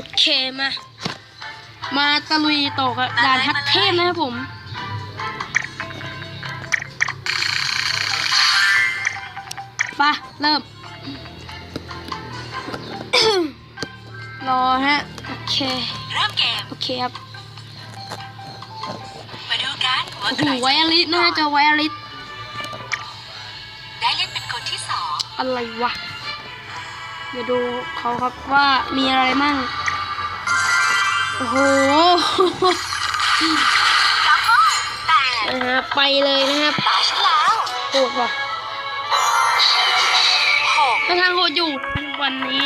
อเคมา มาตะลุยต่อกับด่านฮัตเทพนะครับผมไปะเริ่ม รอฮะ โอเค เริ่มเกม โอเคครับ มาดูกันว่าโอ้ใคโหรไวอาลิสนะฮะเจะไวอาลิสได้เล่นเป็นคนที่สองอะไรวะ เดี๋ยวดูเขาครับว่ามีอะไรมั่ง โอ้โหดับเบิ้ลแต่นะฮะไปเลยนะครับตาฉันแล้วโหดว่ะหกทางโหดอยู่วันนี้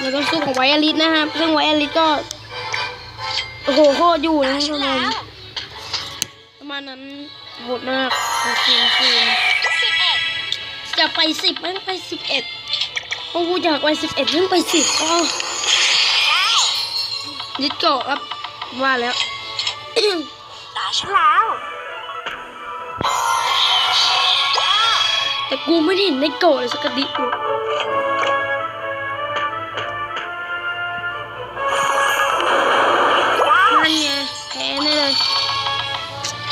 แล้วก็สู้กับไวอาลิสนะครับซึ่งไวอาลิสก็โอ้โหโคตรอยู่ตานะฉัทุนกคแล้วนประมาณนั้นโหดมากโอเคจริงสิบเอ็ดจะไปสิบแม่งไปสิบเอ็ดโอ้โหอยากไปสิบเอ็ดแม่งไปสิบอ๋อเก้ายึดเกาะครับว่าแล้วตาฉันแล้วห้าแต่กูไม่ได้เห็นในเกาะเลยสักกระดิก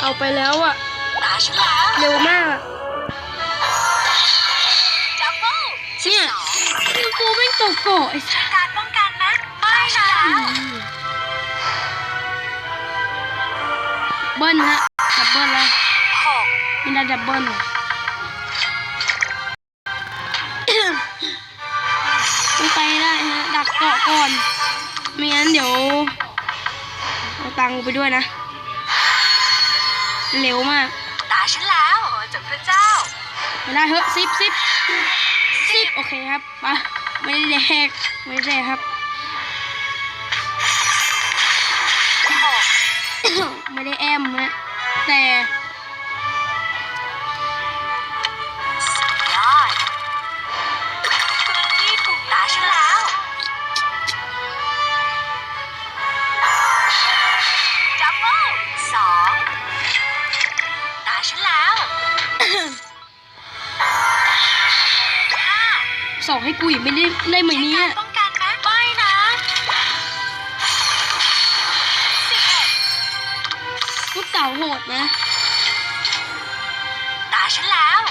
เอาไปแล้วอะตาฉันแล้วเร็วมากอะดับเบิ้ลเนี่ยกูแม่งตกเกาะไอ้สัสการป้องกันนะไม่นะเบิ้ลฮะดับเบิ้ลแล้วหกไม่ได้ดับเบิ้ลต้องไปได้ฮะดักเกาะก่อนไม่งั้นเดี๋ยวเอาตังค์กูไปด้วยนะ เร็วมาก ตาฉันแล้วโอ้จากพระเจ้าไม่ได้เฮ้ยสิบสิบสิบโอเคครับไปไม่ได้แดกไม่ได้แดกครับหกไม่ได้แอมฮะแต่ สองให้กูอีกไม่ได้ได้ไหมใช้เนี่กายรป้องกันไหมไม่นะสิบเอ็ดลูกเต่าโหดนะตาฉันแล้ว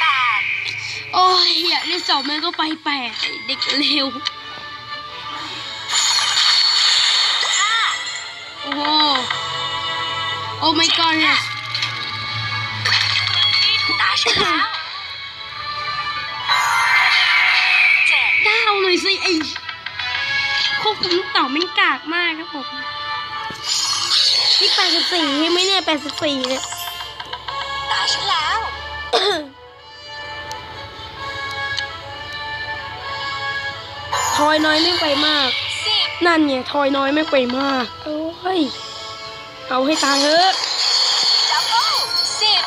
แปดโอ้ยอยากได้สองมันก็ไปแปดไอ้เด็กเร็วห้าโอ้โหโอ้ my god บคุมลูกเต่าแม่งกากมากครับผมนี่แปดสิบสี่ใช่ไหมเนี่ยแปดสิบสี่เนี่ยตาฉันแล้ว ทอยน้อยไม่ไปมากสิบนั่นไงทอยน้อยไม่ไปมาก โอ้ย เอาให้ตายเถอะดับเบิ้ลสิบ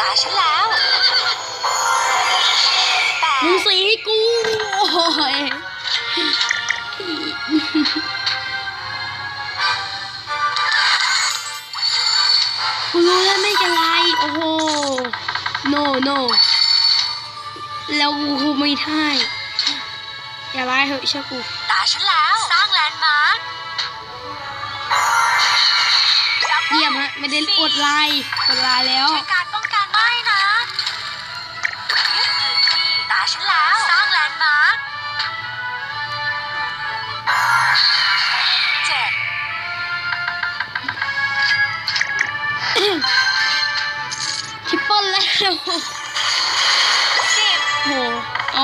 ตาฉันแล้วแปดมึงสีให้กู โอ้ย กูรู้แล้วไม่จะไรโอ้โห no no แล้วกูคงไม่ได้อย่าไล่เหอะเชื่อกูตาฉันแล้ว สร้างแลนด์มาร์คดับบิ้ลเยี่ยมฮะไม่ได้กดไลน์กดไลน์แล้ว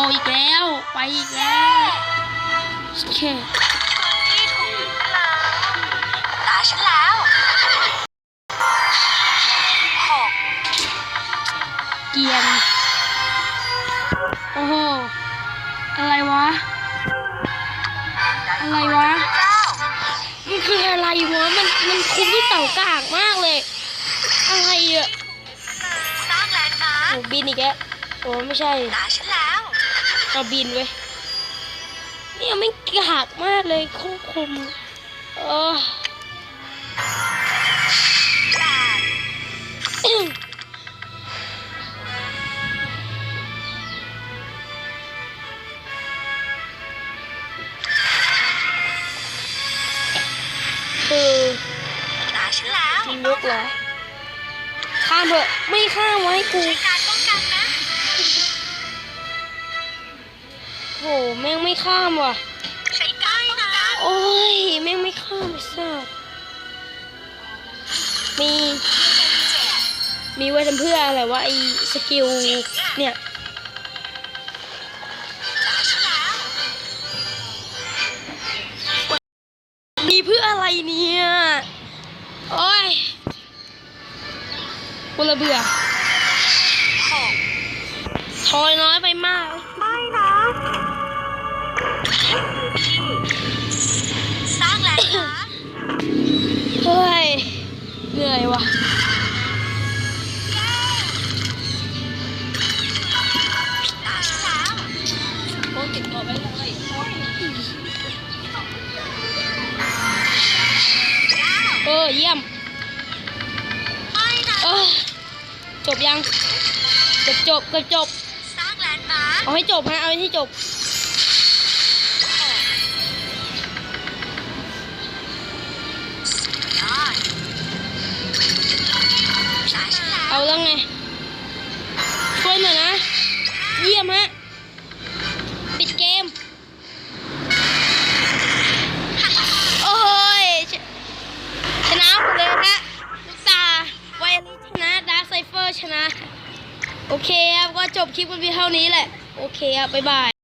อาอีกแล้ว ไปอีกแล้วโอเคพื้นที่ถูกยึดไปเลยตาฉันแล้วหกเกียนโอ้โหอะไรวะ อะไรวะเจ้ามันคืออะไรวะ มันมันคุ้มที่เต่ากากมากเลย อะไรอะสร้างแลนด์มาร์โอ้คบินอีกแล้วโอ้ไม่ใช่ตาฉันแล้ว เอาบินเว้ยเนี่ยไม่กากมากเลยควบคุมเออแปดคือตาฉันแล้วทีมุกเหรอข้ามเถอะไม่ข้ามไว้กู หแม่งไม่ข้ามว่ะ ใช้การป้องกันโอ้ยแม่งไม่ข้ามไอ้สัสมีมีไว้ทำเพื่ออะไรวะไอ้สกิลเนี่ยตาฉันแล้วมีเพื่ออะไรเนี่ยโอ้ยกูละเบื่อหกทอยน้อยไปมาก ออเยี่ยมไม่นะเออจบยังจบจบก็จบสร้างแลนด์มาร์คเอาให้จบฮะ เอาให้จบ คครับบ๊ายบาย